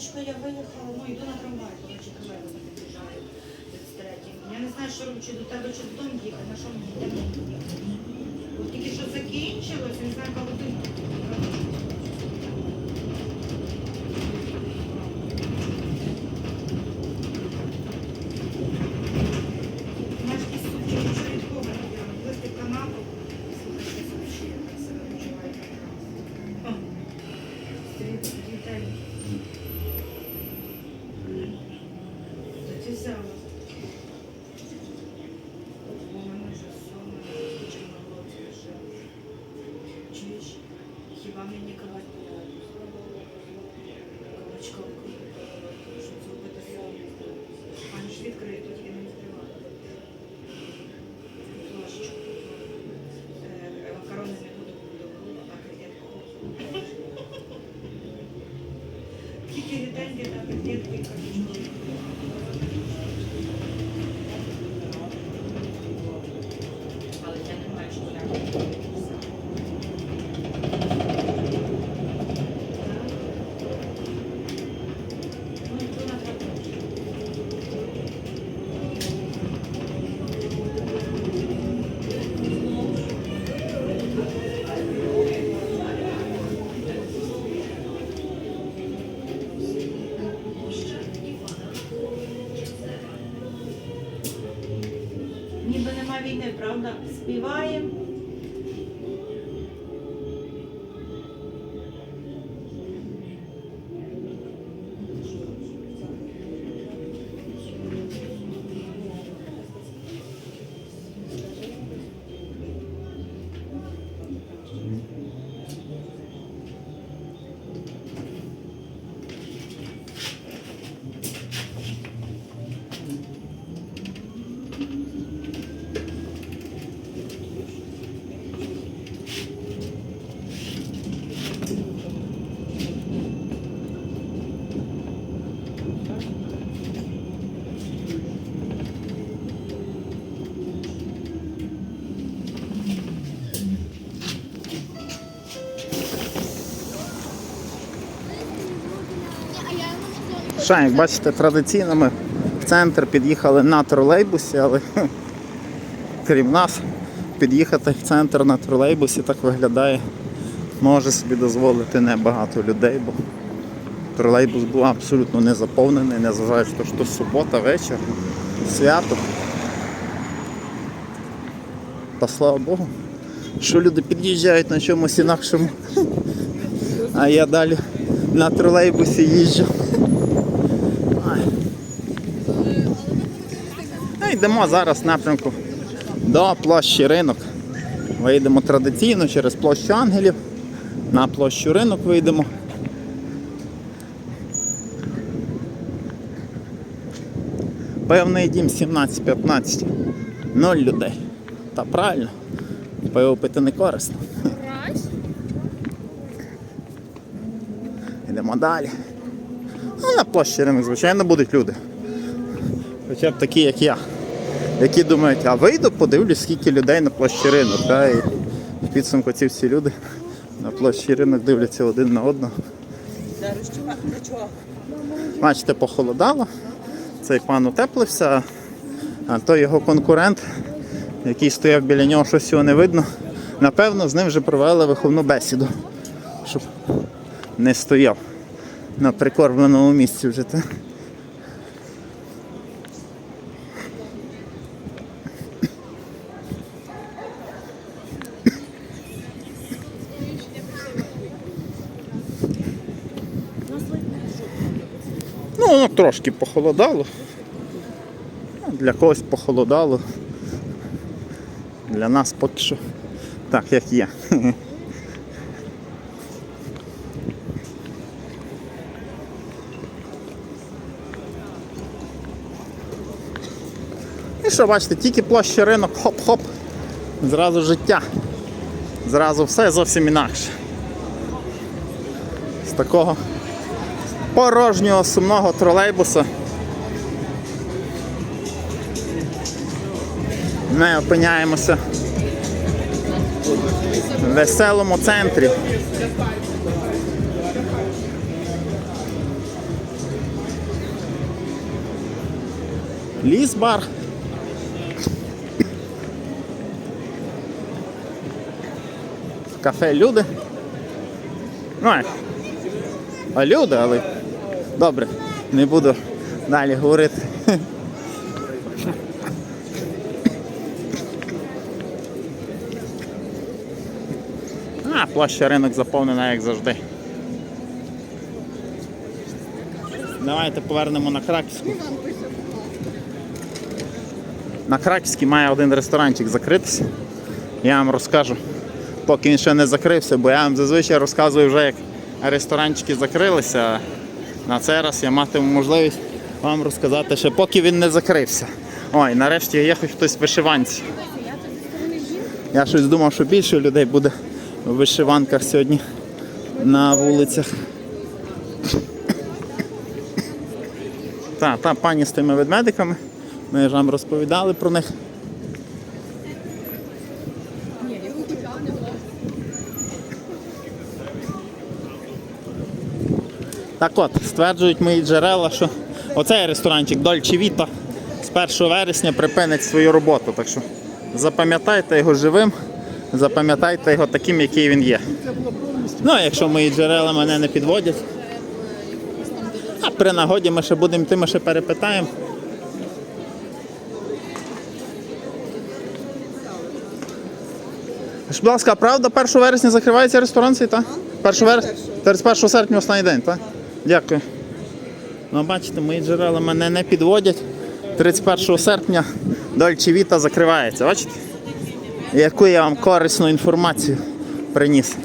Сонечко, я виїхала, ну йду на трамвай, коротше, трамвай не приїжджають 33. Я не знаю, що робити, чи до тебе, чи додому їхати, на що мені йдемо. От тільки що закінчилось, не знаю, коли ти. Та правда? Співаємо. Ще, як бачите, традиційно ми в центр під'їхали на тролейбусі, але крім нас, під'їхати в центр на тролейбусі так виглядає, може собі дозволити небагато людей, бо тролейбус був абсолютно не заповнений, незважаючи що субота, вечір, свято. Та слава Богу, що люди під'їжджають на чомусь інакшому, а я далі на тролейбусі їжджу. Ай. Ну, йдемо зараз в напрямку до площі ринок. Вийдемо традиційно через площу ангелів. На площу ринок вийдемо. Певний дім 17-15. Ноль людей. Та правильно. Пиво пити не корисно. Йдемо далі. Ну, на площі ринок, звичайно, будуть люди. Хоча б такі, як я, які думають, а вийду, подивлюсь, скільки людей на площі ринок. Та, і в підсумку ці всі люди на площі ринок дивляться один на одного. Бачите, похолодало. Цей пан утеплився, а той його конкурент, який стояв біля нього, щось його не видно. Напевно, з ним вже провели виховну бесіду, щоб не стояв на прикормленому місці вже. Та? Ну, трошки похолодало. Ну, Для когось похолодало. Для нас поки що так, як є. І що, бачите, тільки площа ринок, хоп-хоп, зразу життя. Зразу все зовсім інакше. З такого порожнього сумного тролейбуса. Ми опиняємося в веселому центрі. Лісбар. Кафе люди. Ну, а люди, але добре, не буду далі говорити. А, площа ринок заповнена, як завжди. Давайте повернемо на Краківську. На Краківській має один ресторанчик закритися. Я вам розкажу, поки він ще не закрився, бо я вам зазвичай розказую вже, як ресторанчики закрилися. На цей раз я матиму можливість вам розказати ще поки він не закрився. Ой, нарешті є хоч хтось в вишиванці. Я щось думав, що більше людей буде в вишиванках сьогодні на вулицях. Та, та пані з тими ведмедиками. Ми ж вам розповідали про них. Так от, стверджують мої джерела, що оцей ресторанчик Дольче Віта з 1 вересня припинить свою роботу. Так що запам'ятайте його живим, запам'ятайте його таким, який він є. Ну, а якщо мої джерела мене не підводять. А при нагоді ми ще будемо йти, ми ще перепитаємо. Будь ласка, правда 1 вересня закривається ресторан цей, так? 1 вересня? 31 серпня останній день, так? Дякую. Ну, бачите, мої джерела мене не підводять. 31 серпня Дольче Віта закривається, бачите? Яку я вам корисну інформацію приніс.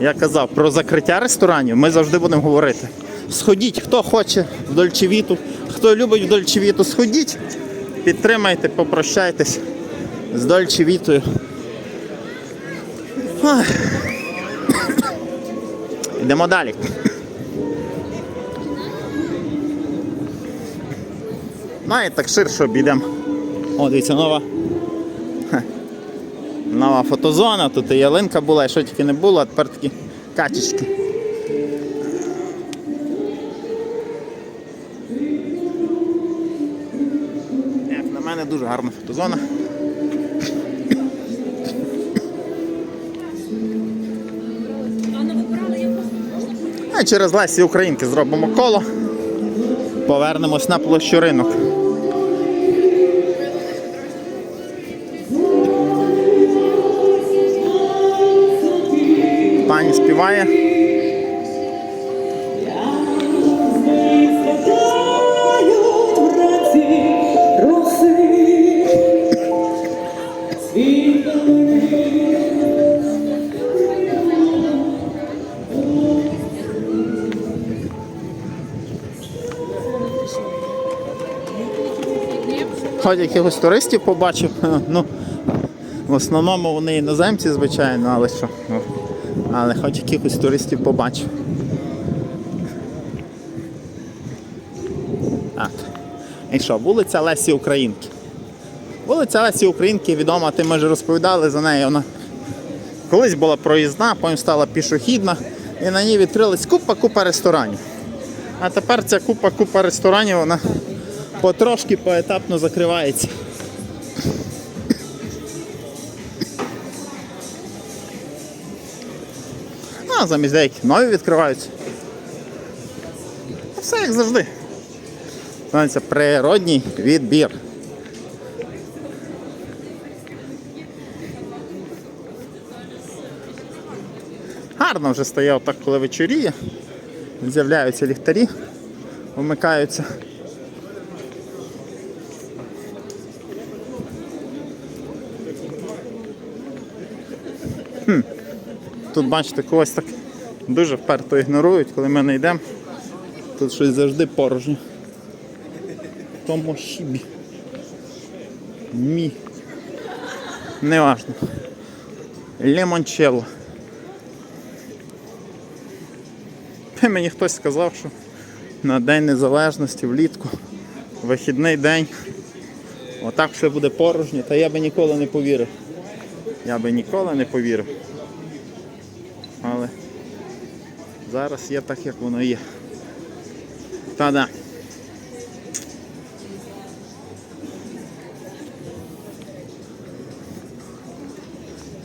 Я казав, про закриття ресторанів ми завжди будемо говорити. Сходіть, хто хоче в Дольчевіту, хто любить в Дольчевіту, сходіть, підтримайте, попрощайтесь з Дольчевітою. Ой. Йдемо далі. І так ширше обійдемо. О, дивіться, нова. Нова фотозона, тут і ялинка була, і що тільки не було, а тепер такі качечки. Як на мене дуже гарна фотозона. А через Лесі Українки зробимо коло. Повернемось на площу ринок. Співає. Хоч якихось туристів побачив. Ну, в основному вони іноземці, звичайно, але що. Але хоч якихось туристів побачив. Так. І що, вулиця Лесі Українки. Вулиця Лесі Українки відома, ти ми вже розповідали за нею. Вона колись була проїзна, потім стала пішохідна, і на ній відкрилась купа-купа ресторанів. А тепер ця купа-купа ресторанів, вона потрошки поетапно закривається. Замість деяких нові відкриваються. Все як завжди. Знається, природній відбір. Гарно вже стає отак, коли вечоріє. З'являються ліхтарі, вмикаються. Тут, бачите, когось так дуже вперто ігнорують, коли ми не йдемо. Тут щось завжди порожньо. Тому хібі. Мі. Неважно. Лімончелло. Мені хтось сказав, що на День Незалежності влітку, вихідний день, отак все буде порожньо, та я би ніколи не повірив. Я би ніколи не повірив. зараз є так, як воно є. Та-да.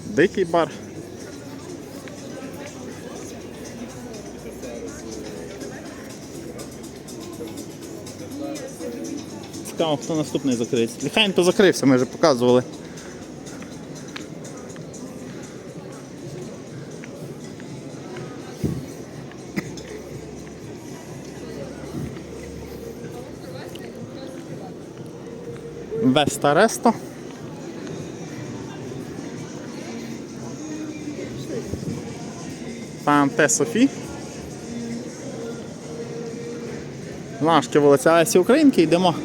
Дикий бар. Цікаво, хто наступний закриється. Ліхайн то закрився, ми вже показували. Веста Ресто. Фанте Софі. Лашки вулиця Лесі Українки, йдемо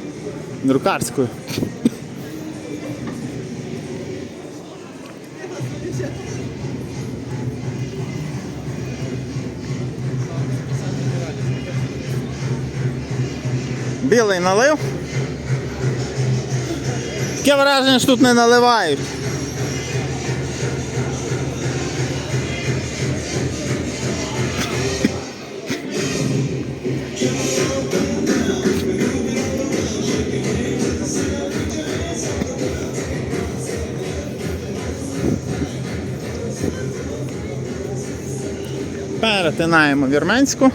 друкарською. Білий налив. Таке враження, що тут не наливають. Перетинаємо Вірменську.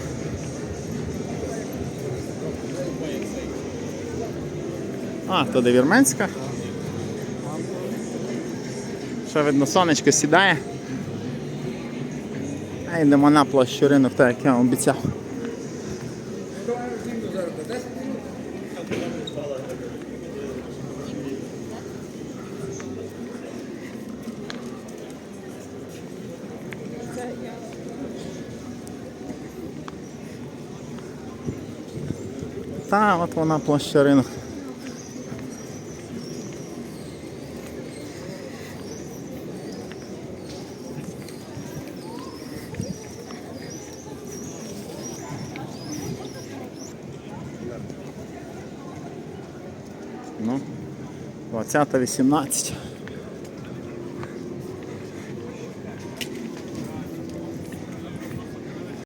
А, туди Вірменська. Ще видно, сонечко сідає. А йдемо на площу ринок, так як я вам обіцяв. Та, от вона площа ринок. Ну, 20-18.